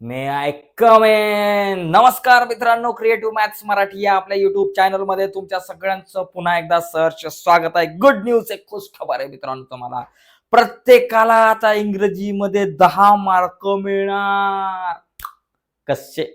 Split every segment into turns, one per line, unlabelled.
मे I कमेन नमस्कार मित्रांनो creative maths Marathi या आपल्या युट्यूब चॅनलमध्ये तुमच्या सगळ्यांचं पुन्हा एकदा सर्च स्वागत आहे. गुड न्यूज एक खुश खबर आहे मित्रांनो तुम्हाला. प्रत्येकाला आता इंग्रजीमध्ये दहा मार्क मिळणार. कसे?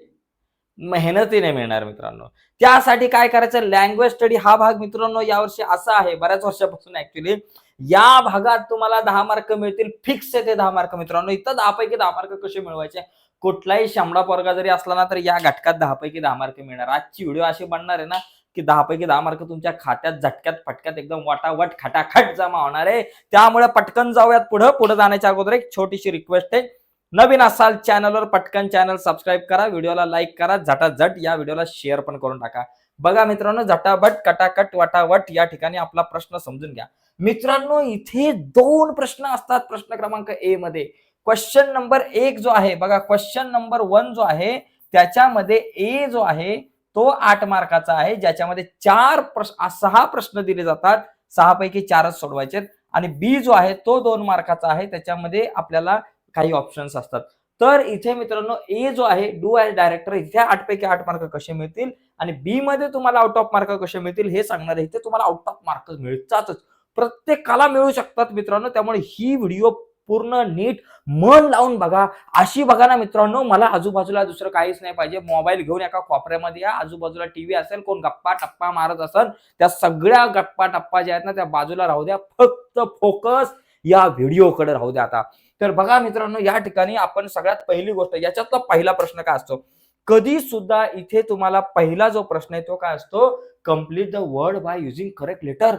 मेहनतीने मिळणार मित्रांनो. त्यासाठी काय करायचं? लँग्वेज स्टडी हा भाग मित्रांनो यावर्षी असा आहे बऱ्याच वर्षापासून ऍक्च्युली या भागात तुम्हाला दहा मार्क मिळतील. फिक्स आहे ते दहा मार्क मित्रांनो. इथं दहा पैकी दहा मार्क कसे मिळवायचे? कुठलाही शंभरा पोरगा जरी असला ना तर या घटकात दहा पैकी दहा मार्क मिळणार. आजची व्हिडिओ अशी बनणार आहे ना की दहा पैकी दहा मार्क तुमच्या खात्यात झटक्यात फटक्यात एकदम वाटावट खटाखट जमा होणार आहे. त्यामुळे पटकन जाऊयात पुढं. पुढे जाण्याच्या अगोदर एक छोटीशी रिक्वेस्ट आहे. नवीन असाल चॅनलवर पटकन चॅनल सबस्क्राईब करा. व्हिडिओला लाईक करा. झटाझट या व्हिडिओला शेअर पण करून टाका. बघा मित्रांनो झटाभट कटाकट वाटावट या ठिकाणी आपला प्रश्न समजून घ्या. मित्रांनो इथे दोन प्रश्न असतात प्रश्न क्रमांक ए मध्ये. क्वेश्चन नंबर एक जो आहे बघा क्वेश्चन नंबर वन जो आहे त्याच्यामध्ये ए जो आहे तो आठ मार्काचा आहे ज्याच्यामध्ये चार प्रश्न सहा प्रश्न दिले जातात. सहा पैकी चारच सोडवायचे आणि बी जो आहे तो दोन मार्काचा आहे. त्याच्यामध्ये आपल्याला काही ऑप्शन्स असतात. तर इथे मित्रांनो ए जो आहे डू ॲज डायरेक्टर इथे आठ पैकी आठ मार्क कसे मिळतील? आणि बी मध्ये तुम्हाला आउट ऑफ मार्क कसे मिळतील? हे सांगणार आहे. इथे तुम्हाला आउट ऑफ मार्क मिळतातच. प्रत्येकाला मिळू शकतात मित्रांनो. त्यामुळे ही व्हिडिओ पूर्ण नीट मन लावून बघा. अशी बघा ना मित्रांनो मला आजूबाजूला दुसरं काहीच नाही पाहिजे. मोबाईल घेऊन एका कोपऱ्यामध्ये या. आजूबाजूला टीव्ही असेल कोण गप्पा टप्पा मारत असेल त्या सगळ्या गप्पा टप्पा ज्या आहेत ना त्या बाजूला राहू द्या. फक्त फोकस या व्हिडिओकडे राहू द्या आता. तर बघा मित्रांनो या ठिकाणी आपण सगळ्यात पहिली गोष्ट याच्यातला पहिला प्रश्न काय असतो? कधी सुद्धा इथे तुम्हाला पहिला जो प्रश्न आहे तो काय असतो? Complete the word by using correct letter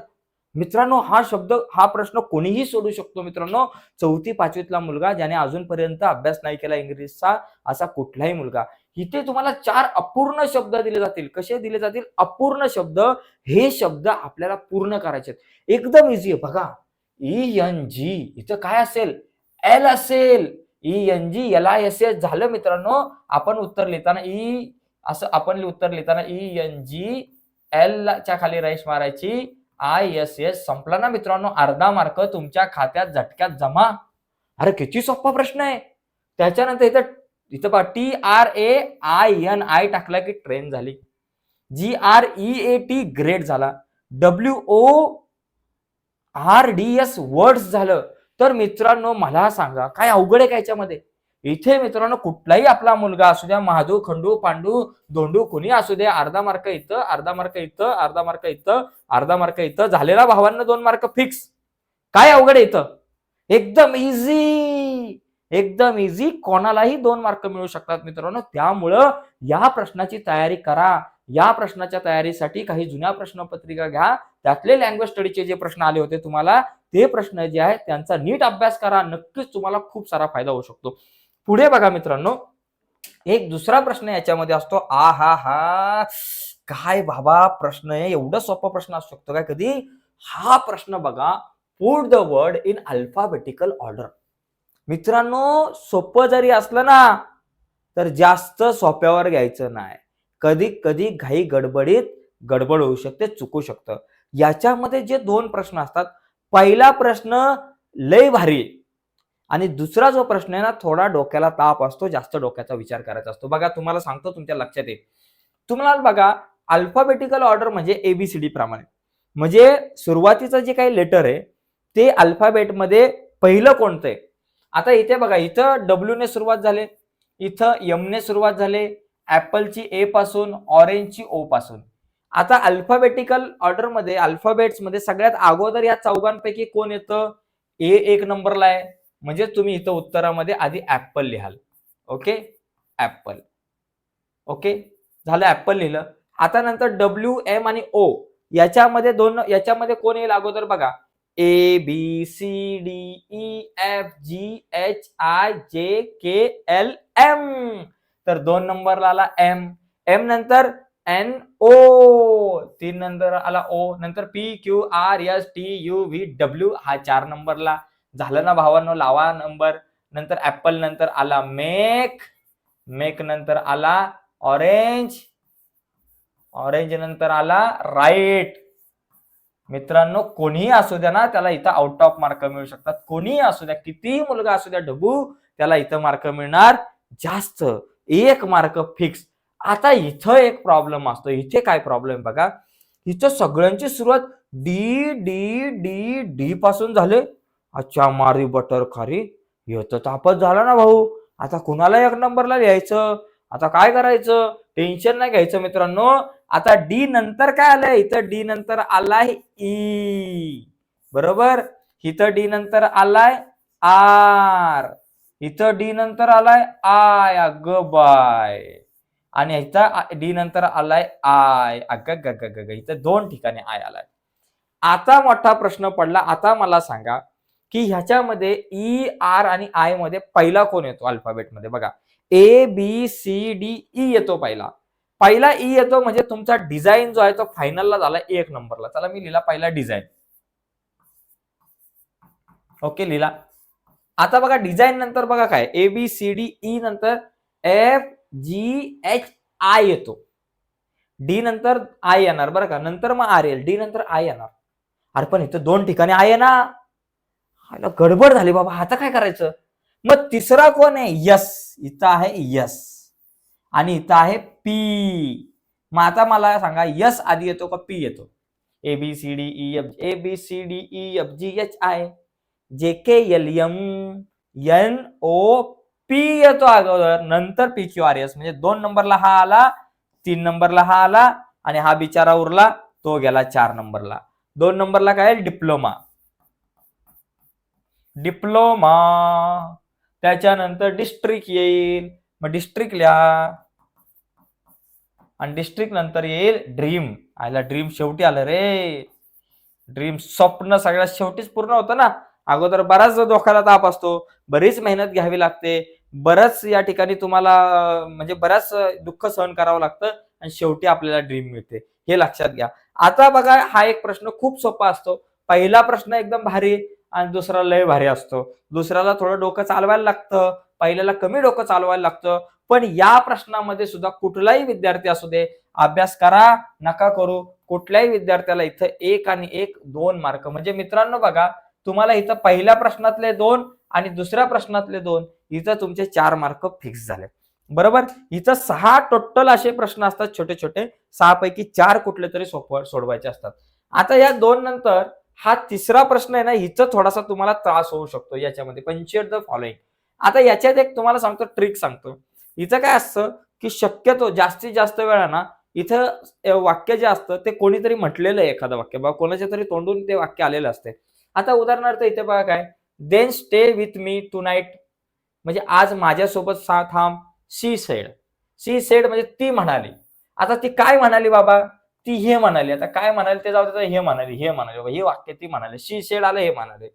मित्रांनो हा शब्द हा प्रश्न कोणीही सोडू शकतो मित्रांनो. चौथी पाचवीतला मुलगा ज्याने अजूनपर्यंत अभ्यास नाही केला इंग्रजीचा असा कुठलाही मुलगा. इथे तुम्हाला चार अपूर्ण शब्द दिले जातील. कसे दिले जातील? अपूर्ण शब्द हे शब्द आपल्याला पूर्ण करायचे एकदम इझी आहे. बघा. ई एन जी इथं काय असेल? एल असेल. E N G L I S S झालं मित्रांनो. आपण उत्तर लिहिताना ई असं आपण उत्तर लिहिताना ई एन जी एल च्या खाली रेश मारायची. आय एस एस संपला ना मित्रांनो अर्धा मार्क तुमच्या खात्यात झटक्यात जमा. अरे किती सोपा प्रश्न आहे. त्याच्यानंतर इथं इथं पहा T R A I N I टाकला की ट्रेन झाली. G R E A T great झाला. W O R D S words झालं. तर मित्रांनो मला सांगा काय अवघड आहे का याच्यामध्ये? इथे मित्रांनो कुठलाही आपला मुलगा असू द्या महादू खंडू पांडू धोंडू कुणी असू द्या अर्धा मार्क इथं अर्धा मार्क इथं अर्धा मार्क इथं अर्धा मार्क इथं झालेला भावांना दोन मार्क फिक्स. काय अवघड आहे इथं? एकदम इझी एकदम इझी कोणालाही दोन मार्क मिळू शकतात मित्रांनो. त्यामुळं या प्रश्नाची तयारी करा. या प्रश्नाच्या तयारीसाठी काही जुन्या प्रश्नपत्रिका घ्या. त्यातले लँग्वेज स्टडीचे जे प्रश्न आले होते तुम्हाला ते प्रश्न जे आहेत त्यांचा नीट अभ्यास करा. नक्कीच तुम्हाला खूप सारा फायदा होऊ शकतो. पुढे बघा मित्रांनो एक दुसरा प्रश्न याच्यामध्ये असतो आ हा हा काय बाबा प्रश्न आहे? एवढा सोपा प्रश्न असू शकतो काय कधी? हा प्रश्न बघा put the word in alphabetical order मित्रांनो सोपं जरी असलं ना तर जास्त सोप्यावर घ्यायचं नाही. कधी कधी घाई गडबडीत गडबड होऊ शकते चुकू शकतं. याच्यामध्ये जे दोन प्रश्न असतात पहिला प्रश्न लय भारी. आहे. आणि दुसरा जो प्रश्न आहे ना थोडा डोक्याला ताप असतो जास्त डोक्याचा विचार करायचा असतो. बघा तुम्हाला सांगतो तुमच्या लक्षात येईल. तुम्हाला बघा अल्फाबेटिकल ऑर्डर म्हणजे एबीसीडी प्रमाणे. म्हणजे सुरुवातीचं जे काही लेटर आहे ते अल्फाबेटमध्ये पहिलं कोणतं आहे? आता इथे बघा इथं डब्ल्यू ने सुरुवात झाले इथं एम ने सुरुवात झाले ऍपलची ए पासून ऑरेंजची ओ पासून. आता अल्फाबेटिकल ऑर्डरमध्ये अल्फाबेट्समध्ये सगळ्यात अगोदर या चौघांपैकी कोण येतं? ए एक नंबरला आहे. म्हणजे तुम्ही इथं उत्तरामध्ये आधी ऍपल लिहाल. ओके? Apple okay? झालं ऍपल लिहिलं. आता नंतर डब्ल्यू एम आणि ओ याच्यामध्ये दोन याच्यामध्ये कोण येईल अगोदर बघा? A B C D E F G H I J K L M. तर दोन नंबरला आला एम. एम नंतर एन ओ. तीन नंतर आला ओ. नंतर P Q R S T U V W हा चार नंबरला. झालं ना भावांनो लावा नंबर. नंतर ऍपल नंतर आला मेक. मेक नंतर आला ऑरेंज. ऑरेंज नंतर आला राईट. मित्रांनो कोणीही असू द्या ना त्याला इथं आउट ऑफ मार्क मिळू शकतात. कोणीही असू द्या कितीही मुलगा असू द्या ढबू त्याला इथं मार्क मिळणार जास्त. एक मार्क फिक्स आता इथं एक प्रॉब्लेम असतो. इथे काय प्रॉब्लेम बघा. इथं सगळ्यांची सुरुवात डी डी डी डी पासून झाले. अच्छा मारी बटर खारी. हे तर तापच झाला ना भाऊ. आता कुणाला एक नंबरला लिहायचं? आता काय करायचं? टेन्शन नाही घ्यायचं मित्रांनो. आता डी नंतर काय आलंय? इथं डी नंतर आलाय ई बरोबर? इथं डी नंतर आलाय आर इथं डी नंतर आलाय आय अग बाय. आणि इथं डी नंतर आलाय आय अग ग ग ग ग. इथं दोन ठिकाणी आय आलाय. आता मोठा प्रश्न पडला. आता मला सांगा की ह्याच्यामध्ये e, ई आर आणि आयमध्ये पहिला कोण येतो अल्फाबेटमध्ये बघा. A B C D E येतो पहिला. पहिला ई येतो म्हणजे तुमचा डिझाईन जो आहे तो फायनलला झाला एक नंबरला. चला मी लिहिला पहिला डिझाईन ओके लिहिला. आता बघा डिझाईन नंतर बघा काय? A B C D E नंतर एफ जी एच आय येतो. डी नंतर आय येणार बरं का? नंतर मग आर एल डी नंतर आय येणार. अरे पण इथं दोन ठिकाणी आय आहे ना. हायला गडबड झाली बाबा आता काय करायचं? मग तिसरा कोण आहे? यस. इथं आहे यस. आणि इथं आहे पी. मग आता मला सांगा यस आधी येतो का पी येतो? A B C D E F A B C D E F G H I J K L M N O P येतो अगोदर. नंतर पी क्यू आर एस म्हणजे दोन नंबरला हा आला तीन नंबरला हा आला आणि हा बिचारा उरला तो गेला चार नंबरला. दोन नंबरला काय? डिप्लोमा. डिप्लोमा. त्याच्यानंतर डिस्ट्रिक्ट येईल. मग डिस्ट्रिक्ट लिहा. आणि डिस्ट्रिक्ट नंतर येईल ड्रीम. आयला ड्रीम शेवटी आलं रे. ड्रीम स्वप्न सगळ्यात शेवटीच पूर्ण होतं ना. अगोदर बराच धोक्याला ताप असतो. बरीच मेहनत घ्यावी लागते. बरंच या ठिकाणी तुम्हाला म्हणजे बऱ्याच दुःख सहन करावं लागतं आणि शेवटी आपल्याला ड्रीम मिळते. हे लक्षात घ्या. आता बघा हा एक प्रश्न खूप सोपा असतो. पहिला प्रश्न एकदम भारी. आणि दुसरा लय भारी असतो. दुसऱ्याला थोडं डोकं चालवायला लागतं. पहिल्याला कमी डोकं चालवायला लागतं. पण या प्रश्नामध्ये सुद्धा कुठलाही विद्यार्थी असू दे अभ्यास करा नका करू. कुठल्याही विद्यार्थ्याला इथं एक आणि एक दोन मार्क म्हणजे मित्रांनो बघा तुम्हाला इथं पहिल्या प्रश्नातले दोन आणि दुसऱ्या प्रश्नातले दोन इथं तुमचे चार मार्क फिक्स झाले. बरोबर? इथं सहा टोटल असे प्रश्न असतात छोटे छोटे सहा पैकी चार कुठले तरी सोप सोडवायचे असतात. आता या दोन नंतर हा तिसरा प्रश्न आहे ना हिचा थोडासा तुम्हाला त्रास होऊ शकतो याच्यामध्ये. पंचेट द फॉलोइंग आता याच्यात एक तुम्हाला सांगतो ट्रिक सांगतो. इथं काय असतं की शक्यतो जास्तीत जास्त वेळा ना इथं वाक्य जे असतं ते कोणीतरी म्हटलेलं आहे एखादं वाक्य. बघा कोणाच्या तरी तोंडून ते वाक्य आलेलं असते. आता उदाहरणार्थ इथे बघा काय then stay with me tonight म्हणजे आज माझ्यासोबत सा थांब सी सेड सी सेड म्हणजे ती म्हणाली. आता ती काय म्हणाली बाबा? ती हे म्हणाली आता काय म्हणाली ते जाऊ दे हे म्हणाली हे म्हणाली हे वाक्य ती म्हणाली शी शेड आलं हे म्हणाले.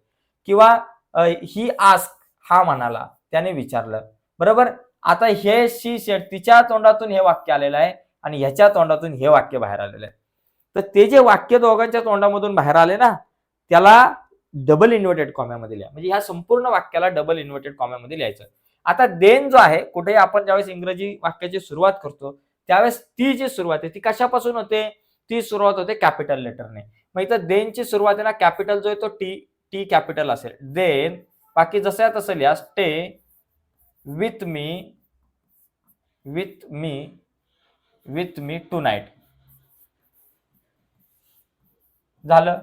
किंवा ही आस्क हा म्हणाला त्याने विचारलं. बरोबर? आता हे शी शेड तिच्या तोंडातून हे वाक्य आलेलं आहे आणि ह्याच्या तोंडातून हे वाक्य बाहेर आलेलं आहे. तर ते जे वाक्य दोघांच्या तोंडामधून बाहेर आले ना त्याला डबल इन्व्हर्टेड कॉम्यामध्ये लिहा. म्हणजे ह्या संपूर्ण वाक्याला डबल इन्व्हर्टेड कॉम्यामध्ये लिहायचं. आता देन जो आहे कुठेही आपण ज्यावेळेस इंग्रजी वाक्याची सुरुवात करतो त्यावेळेस ती जी सुरुवात आहे ती कशापासून होते? ती सुरुवात होते कॅपिटल लेटरने मग इथं देनची सुरुवात आहे ना कॅपिटल जो आहे तो टी टी कॅपिटल असेल. देन बाकी जसं आहे तसं लिहा. Stay with me with me with me tonight झालं?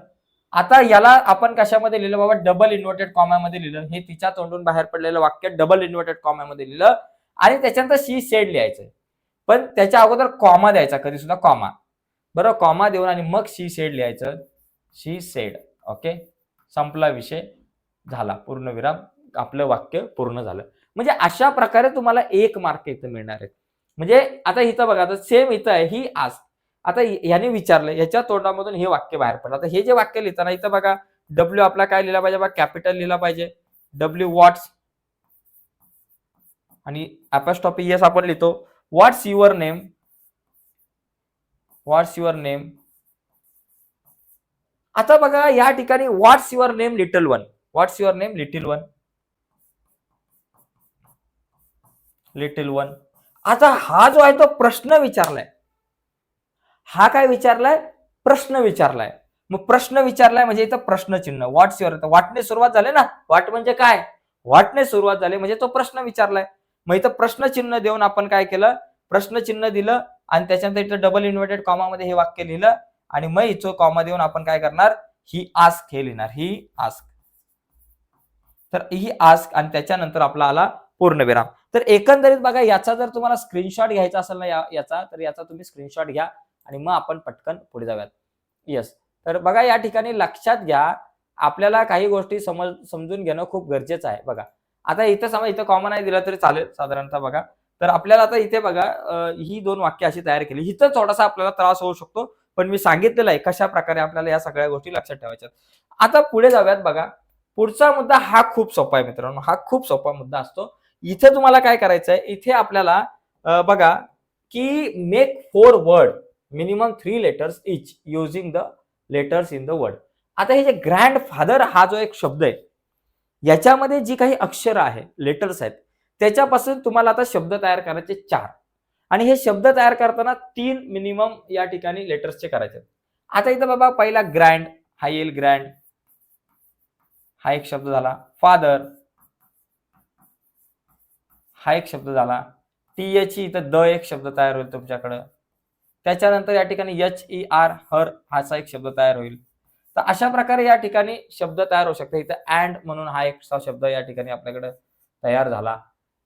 आता याला आपण कशामध्ये लिहिलं बाबा? डबल इन्व्हर्टेड कॉम्यामध्ये लिहिलं. हे तिच्या तोंडून बाहेर पडलेलं वाक्य डबल इन्व्हर्टेड कॉम्यामध्ये लिहिलं. आणि त्याच्यानंतर शी शेड लिहायचंय पण त्याच्या अगोदर कॉमा द्यायचा कधी सुद्धा कॉमा बरोबर कॉमा देऊन आणि मग शी सेड लिहायचं. शी सेड ओके संपला विषय झाला पूर्ण विराम. आपलं वाक्य पूर्ण झालं. म्हणजे अशा प्रकारे तुम्हाला एक मार्क इथं मिळणार आहे. म्हणजे आता इथं बघा आता सेम इथं आहे ही आज. आता याने विचारलं याच्या तोंडामधून हे वाक्य बाहेर पडलं. आता हे जे वाक्य लिहिताना इथं बघा डब्ल्यू आपला काय लिहिला पाहिजे? बघा कॅपिटल लिहिला पाहिजे. डब्ल्यू वॉट्स आणि अपॅस्टॉपी आपण लिहितो. What's your name what's your name आता बघा या ठिकाणी what's your name little one what's your name little one little one आता हा जो आहे तो प्रश्न विचारलाय. हा काय विचारलाय? प्रश्न विचारलाय. मग प्रश्न विचारलाय म्हणजे इथं प्रश्नचिन्ह. व्हॉट्स युअर वाटणे सुरुवात झाली ना? वाट म्हणजे काय? वाटणे सुरुवात झाली म्हणजे तो प्रश्न विचारलाय. मग इथं प्रश्नचिन्ह देऊन आपण काय केलं? प्रश्नचिन्ह दिलं आणि त्याच्यानंतर इथं डबल इन्व्हर्टेड कॉमामध्ये हे वाक्य लिहिलं आणि मग इथं कॉमा देऊन आपण काय करणार? ही आस्क हे लिहिणार. ही आस्क तर ही आस्क आणि त्याच्यानंतर आपला आला पूर्णविराम. तर एकंदरीत बघा याचा जर तुम्हाला स्क्रीनशॉट घ्यायचा असेल ना याचा तर याचा तुम्ही स्क्रीनशॉट घ्या आणि मग आपण पटकन पुढे जाऊयात. येस तर बघा या ठिकाणी लक्षात घ्या. आपल्याला काही गोष्टी समज समजून घेणं खूप गरजेचं आहे. बघा आता इथं समज इथं कॉमन नाही दिला तरी चालेल साधारणतः बघा. तर आपल्याला आता इथे बघा ही दोन वाक्य अशी तयार केली. इथं थोडासा आपल्याला त्रास होऊ शकतो पण मी सांगितलेलं आहे कशा प्रकारे आपल्याला या सगळ्या गोष्टी लक्षात ठेवायच्या आता पुढे जाऊयात बघा. पुढचा मुद्दा हा खूप सोपा आहे मित्रांनो. हा खूप सोपा मुद्दा असतो. इथे तुम्हाला काय करायचं आहे इथे आपल्याला बघा की make four word minimum three letters each using the letters in the word आता हे जे ग्रँड फादर हा जो एक शब्द आहे याच्यामध्ये जी काही अक्षर आहे लेटर्स आहेत त्याच्यापासून तुम्हाला आता शब्द तयार करायचे चार. आणि हे शब्द तयार करताना तीन मिनिमम या ठिकाणी लेटर्सचे करायचे. आता इथं बाबा पहिला ग्रँड हा येईल ग्रँड हा एक शब्द झाला फादर हा एक शब्द झाला टी एच इथं द एक शब्द तयार होईल तुमच्याकडं. त्याच्यानंतर या ठिकाणी एच ई आर हर हाचा एक शब्द तयार होईल. तर अशा प्रकारे या ठिकाणी शब्द तयार होऊ शकते. इथं अँड म्हणून हा एक शब्द या ठिकाणी आपल्याकडे तयार झाला.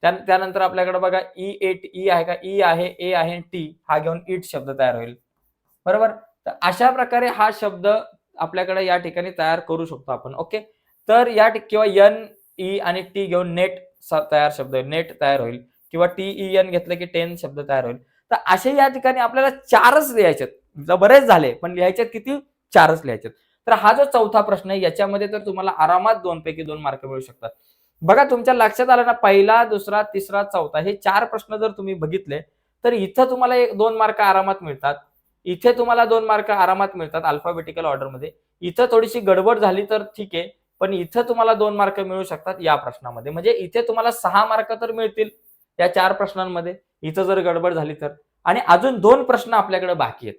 त्यानंतर आपल्याकडे बघा ई एट ई आहे का? ई आहे ए आहे टी हा घेऊन इट शब्द तयार होईल. बरोबर? तर अशा प्रकारे हा शब्द आपल्याकडे या ठिकाणी तयार करू शकतो आपण. ओके? तर या किंवा एन ई आणि टी घेऊन नेट तयार शब्द नेट तयार होईल. किंवा टी ई एन घेतलं की टेन शब्द तयार होईल. तर असे या ठिकाणी आपल्याला चारच लिहायचे बरेच झाले पण लिहायचे किती? चारच लिहायचे तर हा जो चौथा प्रश्न आहे याच्यामध्ये तर तुम्हाला आरामात दोन पैकी दोन मार्क मिळू शकतात. बघा तुमच्या लक्षात आलं ना पहिला दुसरा तिसरा चौथा हे चार प्रश्न जर तुम्ही बघितले तर इथं तुम्हाला एक दोन मार्क आरामात मिळतात. इथे तुम्हाला दोन मार्क आरामात मिळतात अल्फाबेटिकल ऑर्डरमध्ये इथं थोडीशी गडबड झाली तर ठीक आहे पण इथं तुम्हाला दोन मार्क मिळू शकतात या प्रश्नामध्ये. म्हणजे इथे तुम्हाला सहा मार्क तर मिळतील या चार प्रश्नांमध्ये. इथं जर गडबड झाली तर. आणि अजून दोन प्रश्न आपल्याकडे बाकी आहेत.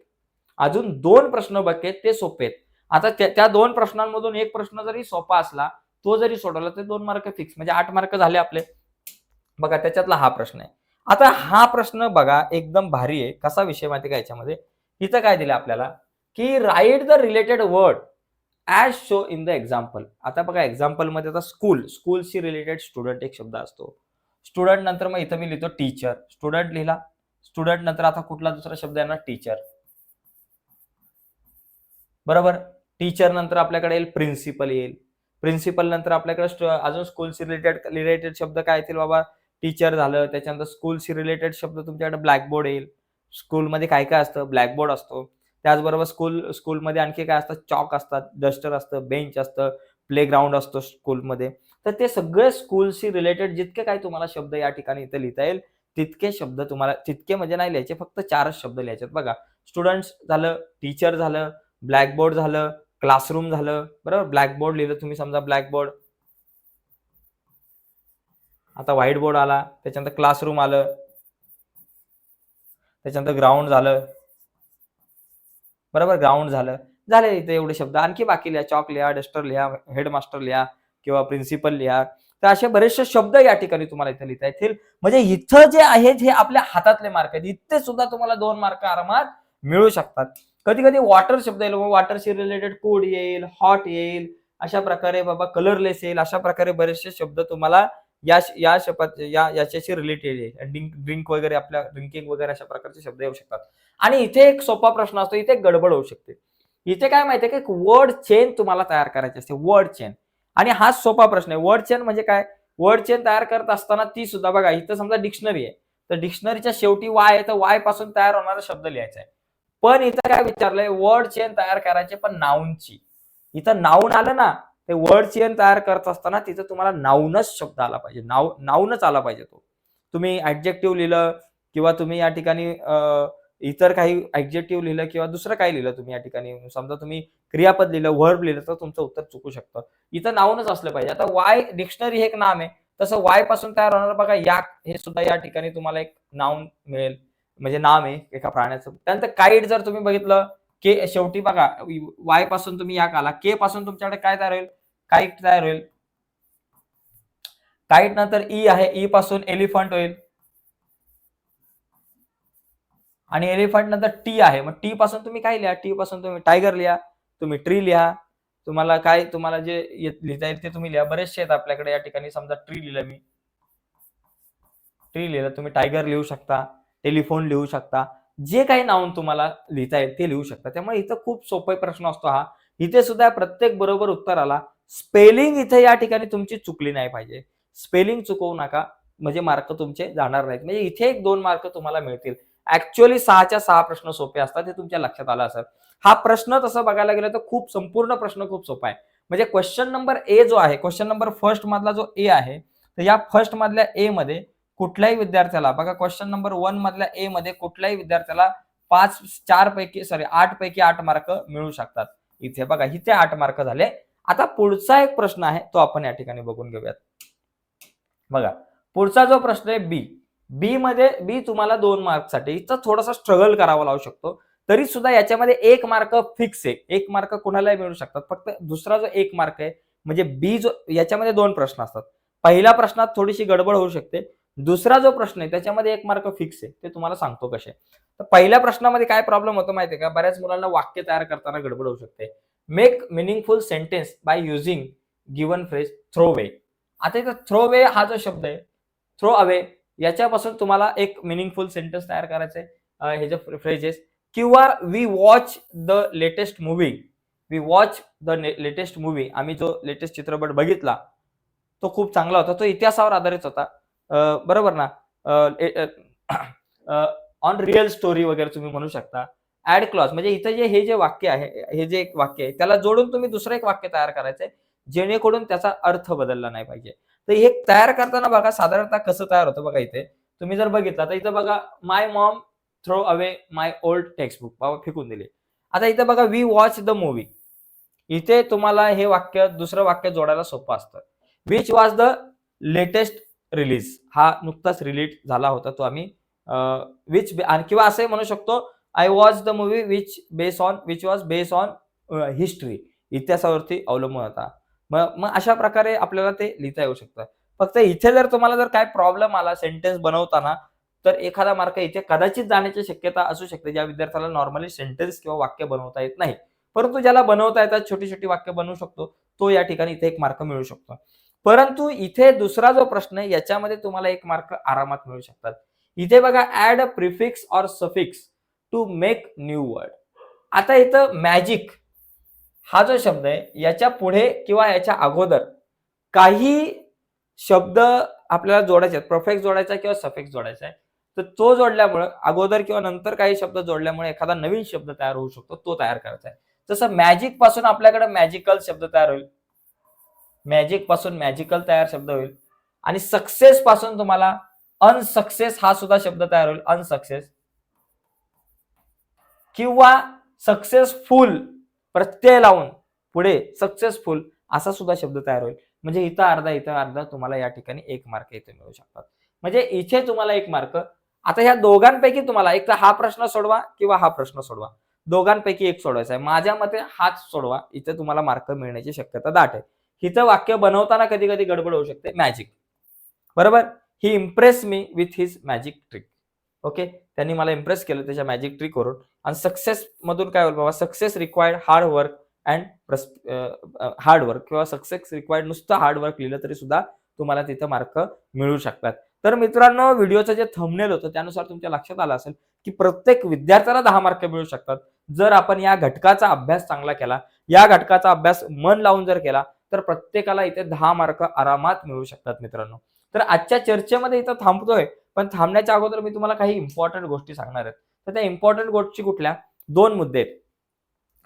अजून दोन प्रश्न बाकी आहेत ते सोपे आहेत. आता त्या दोन प्रश्नांमधून एक प्रश्न जरी सोपा असला तो जरी सोडवला तर दोन मार्क फिक्स म्हणजे आठ मार्क झाले आपले. बघा त्याच्यातला हा प्रश्न आहे. आता हा प्रश्न बघा एकदम भारी आहे. कसा विषय माहिती का याच्यामध्ये? इथं काय दिलं आपल्याला? की write the related word as show in the example आता बघा एक्झाम्पलमध्ये आता स्कूल स्कूलशी रिलेटेड स्टुडंट एक शब्द असतो. स्टुडंट नंतर मग इथं मी लिहितो टीचर स्टुडंट लिहिला. स्टुडंट नंतर आता कुठला दुसरा शब्द आहे ना टीचर बरोबर? टीचर नंतर आपल्याकडे येईल प्रिन्सिपल येईल. प्रिन्सिपल नंतर आपल्याकडे अजून स्कूलशी रिलेटेड रिलेटेड शब्द काय येतील बाबा? टीचर झालं त्याच्यानंतर स्कूलशी रिलेटेड शब्द तुमच्याकडे ब्लॅकबोर्ड येईल. स्कूलमध्ये काय काय असतं? ब्लॅकबोर्ड असतो. त्याचबरोबर स्कूल स्कूलमध्ये आणखी काय असतं? चॉक असतात डस्टर असतं बेंच असतं प्लेग्राऊंड असतो स्कूलमध्ये तर ते सगळे स्कूलशी रिलेटेड जितके काय तुम्हाला शब्द या ठिकाणी इथे लिहिता येईल तितके शब्द तुम्हाला तितके म्हणजे नाही लिहायचे फक्त चारच शब्द लिहायचे आहेत. बघा स्टुडंट्स झालं टीचर झालं ब्लॅकबोर्ड झालं क्लासरूम झालं बरोबर? ब्लॅकबोर्ड लिहिलं तुम्ही समजा ब्लॅकबोर्ड. आता व्हाईट बोर्ड आला त्याच्यानंतर क्लासरूम आलं त्याच्यानंतर ग्राउंड झालं. बरोबर? ग्राउंड झालं. झाले इथे एवढे शब्द. आणखी बाकी लिहा चॉक लिहा डस्टर लिहा हेडमास्टर लिहा किंवा प्रिन्सिपल लिहा. तर असे बरेचसे शब्द या ठिकाणी तुम्हाला इथे लिहिता येतील. म्हणजे इथं जे आहेत हे आपल्या हातातले मार्क आहेत. इथे सुद्धा तुम्हाला दोन मार्क आरामात मिळू शकतात. कधी कधी वॉटर शब्द येईल वॉटरशी रिलेटेड कोड येईल हॉट येईल. अशा प्रकारे बाबा कलरलेस येईल अशा प्रकारे बरेचसे शब्द तुम्हाला या या शपथ या याच्याशी रिलेटेड आहे ड्रिंक ड्रिंक वगैरे आपल्या ड्रिंकिंग वगैरे अशा प्रकारचे शब्द येऊ शकतात. आणि इथे एक सोपा प्रश्न असतो इथे गडबड होऊ शकते. इथे काय माहितीये की वर्ड चेन तुम्हाला तयार करायची असते वर्ड चेन आणि हाच सोपा प्रश्न आहे. वर्ड चेन म्हणजे काय? वर्ड चेन तयार करत असताना ती सुद्धा बघा इथं समजा डिक्शनरी आहे. तर डिक्शनरीच्या शेवटी वाय आहे तर वायपासून तयार होणारा शब्द लिहायचा आहे. पण इथं काय विचारलंय? वर्ड चेन तयार करायचे पण नाऊनची इथं नाऊन आलं ना ते वर्ड चेन तयार करत असताना तिथं तुम्हाला नाऊनच शब्द आला पाहिजे. नाव नाऊनच आला पाहिजे तो. तुम्ही ऍडजेक्टिव्ह लिहिलं किंवा तुम्ही या ठिकाणी इतर काही ऍडजेक्टिव्ह लिहिलं किंवा दुसरं काही लिहिलं तुम्ही या ठिकाणी. समजा तुम्ही क्रियापद लिहिलं वर्ब लिहिलं तर तुमचं उत्तर चुकू शकतं. इथं नाऊनच असलं पाहिजे. आता वाय डिक्शनरी हे एक नाम आहे. तसं वायपासून तयार होणार बघा याक हे सुद्धा या ठिकाणी तुम्हाला एक नाऊन मिळेल. म्हणजे नाम आहे एका प्राण्याचं. त्यानंतर काईट जर तुम्ही बघितलं के शेवटी बघा वायपासून तुम्ही या काला. के पासून तुमच्याकडे काय तयार होईल? काईट तयार होईल. काईट नंतर ई आहे. ई पासून एलिफंट होईल. आणि एलिफंट नंतर टी आहे. मग टी पासून तुम्ही काय लिहा? टी पासून तुम्ही टायगर लिहा तुम्ही ट्री लिहा तुम्हाला काय तुम्हाला जे लिहिता येईल ते तुम्ही लिहा. बरेचसे आहेत आपल्याकडे या ठिकाणी. समजा ट्री लिहिलं मी. ट्री लिहिलं तुम्ही टायगर लिहू शकता. टेलिफोन लिहू शकता. जे काही नावून तुम्हाला लिहिता येईल ते लिहू शकता. त्यामुळे इथं खूप सोपा प्रश्न असतो हा. इथे सुद्धा प्रत्येक बरोबर उत्तर आला स्पेलिंग इथे या ठिकाणी तुमची चुकली नाही पाहिजे. स्पेलिंग चुकवू नका. म्हणजे मार्क तुमचे जाणार नाहीत. म्हणजे इथे एक दोन मार्क तुम्हाला मिळतील. ऍक्च्युअली सहाच्या सहा प्रश्न सोपे असतात हे तुमच्या लक्षात आलं असेल. हा प्रश्न तसं बघायला गेलं तर खूप संपूर्ण प्रश्न खूप सोपा आहे. म्हणजे क्वेश्चन नंबर ए जो आहे क्वेश्चन नंबर फर्स्ट मधला जो ए आहे तर या फर्स्ट मधल्या ए मध्ये कुठल्याही विद्यार्थ्याला बघा क्वेश्चन नंबर वन मधल्या ए मध्ये कुठल्याही विद्यार्थ्याला पाच चार पैकी सॉरी आठ पैकी आठ मार्क मिळू शकतात. इथे बघा इथे आठ मार्क झाले. आता पुढचा एक प्रश्न आहे तो आपण या ठिकाणी बघून घेऊयात. बघा पुढचा जो प्रश्न आहे बी बी मध्ये बी तुम्हाला दोन मार्कसाठी इथं थोडासा स्ट्रगल करावा लागू शकतो. तरी सुद्धा याच्यामध्ये एक मार्क फिक्स आहे. एक मार्क कुणालाही मिळू शकतात. फक्त दुसरा जो एक मार्क आहे म्हणजे बी जो याच्यामध्ये दोन प्रश्न असतात. पहिल्या प्रश्नात थोडीशी गडबड होऊ शकते. दुसरा जो प्रश्न आहे त्याच्यामध्ये एक मार्क फिक्स आहे ते तुम्हाला सांगतो कसे. तर पहिल्या प्रश्नामध्ये काय प्रॉब्लेम होतो माहितीये का? बऱ्याच मुलांना वाक्य तयार करताना गडबड होऊ शकते. Make meaningful sentence by using given phrase throw away आता इथं थ्रो वे हा जो शब्द आहे थ्रो अवे याच्यापासून तुम्हाला एक मिनिंगफुल सेंटेन्स तयार करायचे हे जे फ्रेजेस किंवा we watch the latest movie we watch the latest movie आम्ही जो लेटेस्ट चित्रपट बघितला तो खूप चांगला होता. तो इतिहासावर आधारित होता. बरोबर ना? ऑन रिअल स्टोरी वगैरे तुम्ही म्हणू शकता. ऍड क्लॉज म्हणजे इथं जे हे जे वाक्य आहे हे जे एक वाक्य आहे त्याला जोडून तुम्ही दुसरं एक वाक्य तयार करायचंय जेणेकरून त्याचा अर्थ बदलला नाही पाहिजे. तर हे तयार करताना बघा साधारणतः कसं तयार होतं बघा इथे. तुम्ही जर बघितलं तर इथं बघा my mom throw away my old textbook बाबा फेकून दिले. आता इथं बघा वी वॉच द मूवी इथे तुम्हाला हे वाक्य दुसरं वाक्य जोडायला सोपं असतं. Which was the latest release हा नुकताच रिलीज झाला होता तो आम्ही विच किंवा असंही म्हणू शकतो I watch the movie which base on which was base on history इतिहासावरती अवलंबून होता. मग मग अशा प्रकारे आपल्याला ते लिहिता येऊ शकतं. फक्त इथे जर तुम्हाला जर काय प्रॉब्लेम आला सेंटेन्स बनवताना तर एखादा मार्क इथे कदाचित जाण्याची शक्यता असू शकते. ज्या विद्यार्थ्याला नॉर्मली सेंटेन्स किंवा वाक्य बनवता येत नाही. परंतु ज्याला बनवता येतात छोटी छोटी वाक्य बनवू शकतो तो या ठिकाणी इथे एक मार्क मिळू शकतो. परंतु इथे दुसरा जो प्रश्न आहे याच्यामध्ये तुम्हाला एक मार्क आरामात मिळू शकतात. इथे बघा add a prefix or suffix to make new word आता इथं मॅजिक हा जो शब्द आहे याच्यापुढे किंवा याच्या अगोदर काही शब्द आपल्याला जोडायचे आहेत. परफेक्ट जोडायचा किंवा सफेक्स जोडायचा आहे. तर तो जोडल्यामुळे अगोदर किंवा नंतर काही शब्द जोडल्यामुळे एखादा नवीन शब्द तयार होऊ शकतो तो तयार करायचा आहे. जसं मॅजिकपासून आपल्याकडे मॅजिकल शब्द तयार होईल. मॅजिकपासून मॅजिकल तयार शब्द होईल. आणि सक्सेस पासून तुम्हाला अनसक्सेस हा सुद्धा शब्द तयार होईल. अनसक्सेस किंवा सक्सेसफुल प्रत्यय लावून पुढे सक्सेसफुल असा सुद्धा शब्द तयार होईल. म्हणजे इथं अर्धा इथं अर्धा तुम्हाला या ठिकाणी एक मार्क इथे मिळू शकतात. म्हणजे इथे तुम्हाला एक मार्क आता ह्या दोघांपैकी तुम्हाला एक तर हा प्रश्न सोडवा किंवा हा प्रश्न सोडवा. दोघांपैकी एक सोडवायचा आहे. माझ्या मते हाच सोडवा. इथे तुम्हाला मार्क मिळण्याची शक्यता दाट आहे. हिचं वाक्य बनवताना कधी कधी गडबड होऊ शकते. मॅजिक बरोबर? He impress me with his magic trick okay त्यांनी मला इम्प्रेस केलं त्याच्या मॅजिक ट्रिक करून आणि सक्सेस मधून काय होईल बाबा? Success required hard work and hard work किंवा सक्सेस रिक्वायर्ड नुसतं हार्ड वर्क लिहिलं तरी सुद्धा तुम्हाला तिथं मार्क मिळू शकतात. तर मित्रांनो व्हिडिओचं जे थंबनेल होतं त्यानुसार तुमच्या लक्षात आलं असेल की प्रत्येक विद्यार्थ्याला दहा मार्क मिळू शकतात. जर आपण या घटकाचा अभ्यास चांगला केला या घटकाचा अभ्यास मन लावून जर केला तर प्रत्येकाला इथे दहा मार्क आरामात मिळू शकतात मित्रांनो. तर आजच्या चर्चेमध्ये इथं थांबतोय पण थांबण्याच्या अगोदर मी तुम्हाला काही इम्पॉर्टंट गोष्टी सांगणार आहेत तर त्या इम्पॉर्टंट गोष्टी कुठल्या? दोन मुद्दे आहेत.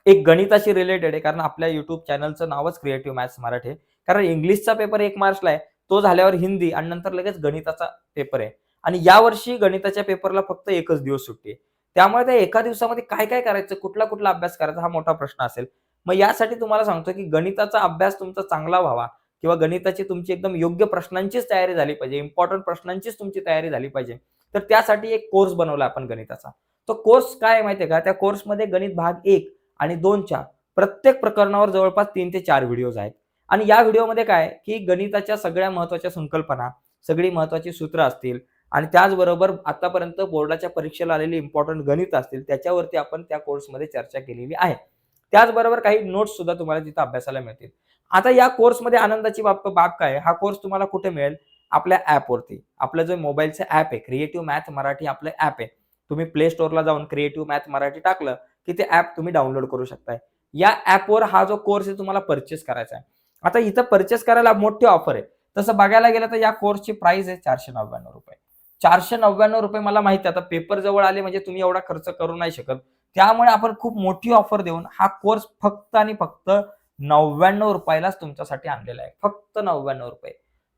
एक गणिताशी रिलेटेड आहे कारण आपल्या युट्यूब चॅनलचं नावच क्रिएटिव्ह मॅथ्स मराठी आहे. कारण इंग्लिशचा पेपर एक मार्चला आहे तो झाल्यावर हिंदी आणि नंतर लगेच गणिताचा पेपर आहे. आणि यावर्षी गणिताच्या पेपरला फक्त एकच दिवस सुट्टी आहे. त्यामुळे त्या एका दिवसामध्ये काय काय करायचं कुठला कुठला अभ्यास करायचा हा मोठा प्रश्न असेल. मग यासाठी तुम्हाला सांगतो की गणिताचा अभ्यास तुमचा चांगला व्हावा किंवा गणिताची तुमची एकदम योग्य प्रश्नांचीच तयारी झाली पाहिजे इम्पॉर्टंट प्रश्नांचीच तुमची तयारी झाली पाहिजे. तर त्यासाठी एक कोर्स बनवला आपण गणिताचा. तो कोर्स काय आहे माहितीये का? त्या कोर्समध्ये गणित भाग एक आणि दोनच्या प्रत्येक प्रकरणावर जवळपास तीन ते चार व्हिडिओज आहेत. आणि या व्हिडिओमध्ये काय की गणिताच्या सगळ्या महत्त्वाच्या संकल्पना सगळी महत्वाची सूत्र असतील आणि त्याचबरोबर आतापर्यंत बोर्डाच्या परीक्षेला आलेली इम्पॉर्टंट गणित असतील त्याच्यावरती आपण त्या कोर्समध्ये चर्चा केलेली आहे. त्याचबरोबर काही नोट्स सुद्धा तुम्हाला तिथं अभ्यासाला मिळतील. आता या कोर्समध्ये आनंदाची बाब बाब काय हा कोर्स तुम्हाला कुठे मिळेल? आपल्या ॲपवरती आपलं जो मोबाईलचं ॲप आहे क्रिएटिव्ह मॅथ मराठी आपलं ॲप आहे. तुम्ही प्ले स्टोअरला जाऊन क्रिएटिव्ह मॅथ मराठी टाकलं की ते ॲप तुम्ही डाउनलोड करू शकताय. या ॲपवर हा जो कोर्स आहे तुम्हाला परचेस करायचा आहे. आता इथं परचेस करायला मोठी ऑफर आहे. तसं बघायला गेलं तर या कोर्सची प्राइस आहे चारशे नव्याण्णव रुपये. चारशे नव्याण्णव रुपये मला माहिती आता पेपर जवळ आले म्हणजे तुम्ही एवढा खर्च करू नाही शकत. त्यामुळे आपण खूप मोठी ऑफर देऊन हा कोर्स फक्त आणि फक्त नव्याण्णव रुपयालाच तुमच्यासाठी आणलेला आहे. फक्त नव्याण्णव रुपये.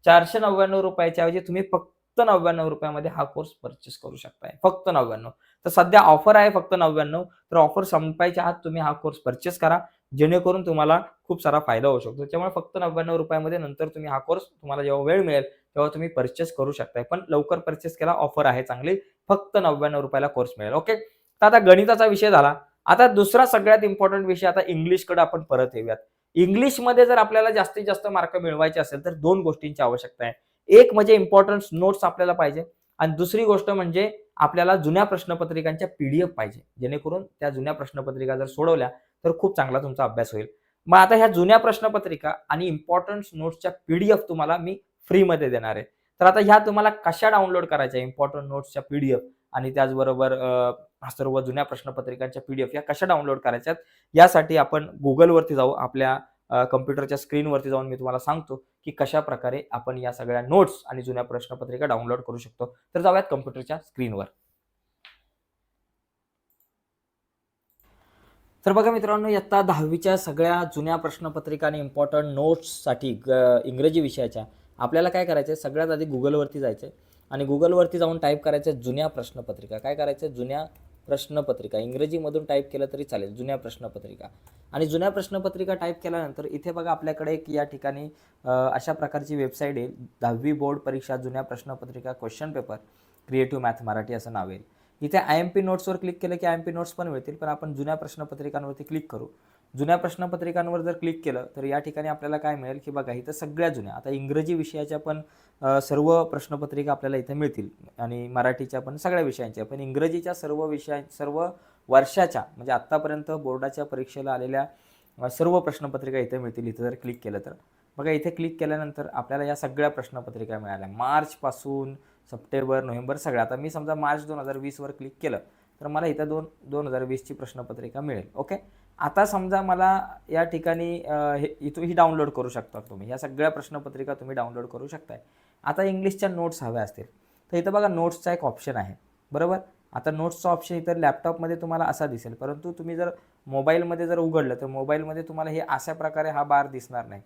चारशे नव्याण्णव रुपयाच्या ऐवजी तुम्ही फक्त नव्याण्णव रुपयामध्ये हा कोर्स परचेस करू शकताय. फक्त नव्याण्णव. तर सध्या ऑफर आहे फक्त नव्याण्णव. तर ऑफर संपायच्या आत तुम्ही हा कोर्स परचेस करा. जेणेकरून तुम्हाला खूप सारा फायदा होऊ शकतो. त्यामुळे फक्त नव्याण्णव रुपयामध्ये नंतर तुम्ही हा कोर्स तुम्हाला जेव्हा वेळ मिळेल तेव्हा तुम्ही परचेस करू शकताय. पण लवकर परचेस केला ऑफर आहे चांगली. फक्त नव्याण्णव रुपयाला कोर्स मिळेल. ओके तर आता गणिताचा विषय झाला. आता दुसरा सगळ्यात इम्पॉर्टंट विषय आता इंग्लिशकडे आपण परत येऊयात. इंग्लिशमध्ये जर आपल्याला जास्तीत जास्त मार्क मिळवायचे असेल तर दोन गोष्टींची आवश्यकता आहे. एक म्हणजे इम्पॉर्टन्स नोट्स आपल्याला पाहिजे आणि दुसरी गोष्ट म्हणजे आपल्याला जुन्या प्रश्नपत्रिकांच्या पीडीएफ पाहिजे. जेणेकरून त्या जुन्या प्रश्नपत्रिका जर सोडवल्या तर खूप चांगला तुमचा अभ्यास होईल. मग आता ह्या जुन्या प्रश्नपत्रिका आणि इम्पॉर्टन्स नोट्सच्या पीडीएफ तुम्हाला मी फ्रीमध्ये देणार आहे. तर आता ह्या तुम्हाला कशा डाउनलोड करायच्या? इम्पॉर्टंट नोट्सच्या पीडीएफ आणि त्याचबरोबर सर्व जुन्या प्रश्नपत्रिकांच्या पीडीएफ या कशा डाउनलोड करायच्यात यासाठी आपण गुगलवरती जाऊ आपल्या कम्प्युटरच्या स्क्रीनवरती जाऊन मी तुम्हाला सांगतो की कशा प्रकारे आपण या सगळ्या नोट्स आणि जुन्या प्रश्नपत्रिका डाउनलोड करू शकतो. तर जाऊयात कम्प्युटरच्या स्क्रीनवर तर बघा मित्रांनो इयत्ता दहावीच्या सगळ्या जुन्या प्रश्नपत्रिका आणि इम्पॉर्टंट नोट्ससाठी इंग्रजी विषयाच्या आपल्याला काय करायचं आहे सगळ्यात आधी गुगलवरती जायचं आणि गुगलवरती जाऊन टाईप करायचं जुन्या प्रश्नपत्रिका. काय करायचं जुन्या प्रश्नपत्रिका. इंग्रजीमधून टाईप केलं तरी चालेल जुन्या प्रश्नपत्रिका. आणि जुन्या प्रश्नपत्रिका टाईप केल्यानंतर इथे बघा आपल्याकडे एक या ठिकाणी अशा प्रकारची वेबसाईट आहे. दहावी बोर्ड परीक्षा जुन्या प्रश्नपत्रिका question paper creative math Marathi असं नाव येईल इथे आय एम पी नोट्सवर क्लिक केलं की आय एम पी नोट्स पण मिळतील पण आपण जुन्या प्रश्नपत्रिकांवरती क्लिक करू. जुन्या प्रश्नपत्रिकांवर जर क्लिक केलं तर या ठिकाणी आपल्याला काय मिळेल की बघा इथं सगळ्या जुन्या आता इंग्रजी विषयाच्या पण सर्व प्रश्नपत्रिका आपल्याला इथे मिळतील आणि मराठीच्या पण सगळ्या विषयांच्या पण इंग्रजीच्या सर्व विषया सर्व वर्षाच्या म्हणजे आत्तापर्यंत बोर्डाच्या परीक्षेला आलेल्या सर्व प्रश्नपत्रिका इथे मिळतील इथं जर क्लिक केलं तर. बघा इथे क्लिक केल्यानंतर आपल्याला या सगळ्या प्रश्नपत्रिका मिळाल्या. मार्चपासून सप्टेंबर नोव्हेंबर सगळं. आता मी समजा मार्च दोन हजार वीसवर क्लिक केलं तर मला इथं दोन दोन हजार वीसची प्रश्नपत्रिका मिळेल. ओके आता समजा मला या ठिकाणी हे इथून ही डाउनलोड करू शकता तुम्ही. या सगळ्या प्रश्नपत्रिका तुम्ही डाउनलोड करू शकताय. आता इंग्लिशच्या नोट्स हव्या असतील. तर इथं बघा नोट्सचा एक ऑप्शन आहे. बरोबर? आता नोट्सचा ऑप्शन इतर लॅपटॉपमध्ये तुम्हाला असा दिसेल. परंतु तुम्ही जर मोबाईलमध्ये जर उघडलं तर मोबाईलमध्ये तुम्हाला हे अशा प्रकारे हा बार दिसणार नाही.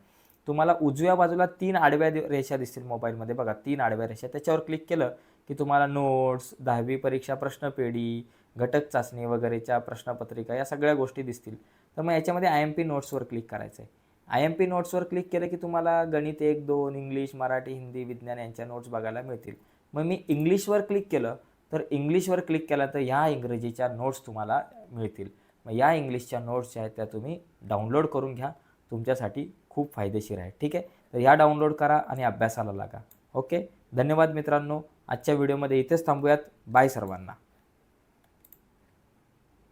तुम्हाला उजव्या बाजूला तीन आडव्या रेषा दिसतील मोबाईलमध्ये. बघा तीन आडव्या रेषा. त्याच्यावर क्लिक केलं की तुम्हाला नोट्स दहावी परीक्षा प्रश्नपेढी घटक चाचणी वगैरेच्या प्रश्नपत्रिका या सगळ्या गोष्टी दिसतील. तर मग याच्यामध्ये आय एम पी नोट्सवर क्लिक करायचं आहे आय एम पी नोट्सवर क्लिक केलं की तुम्हाला गणित एक दोन इंग्लिश मराठी हिंदी विज्ञान यांच्या नोट्स बघायला मिळतील. मग मी इंग्लिशवर क्लिक केलं तर इंग्लिशवर क्लिक केलं तर ह्या इंग्रजीच्या नोट्स तुम्हाला मिळतील. मग या इंग्लिशच्या नोट्स ज्या आहेत त्या तुम्ही डाउनलोड करून घ्या. तुमच्यासाठी खूप फायदेशीर आहे. ठीक आहे? तर ह्या डाउनलोड करा आणि अभ्यासाला लागा. ओके? धन्यवाद मित्रांनो. आजच्या व्हिडिओमध्ये इथेच थांबूयात. बाय सर्वांना.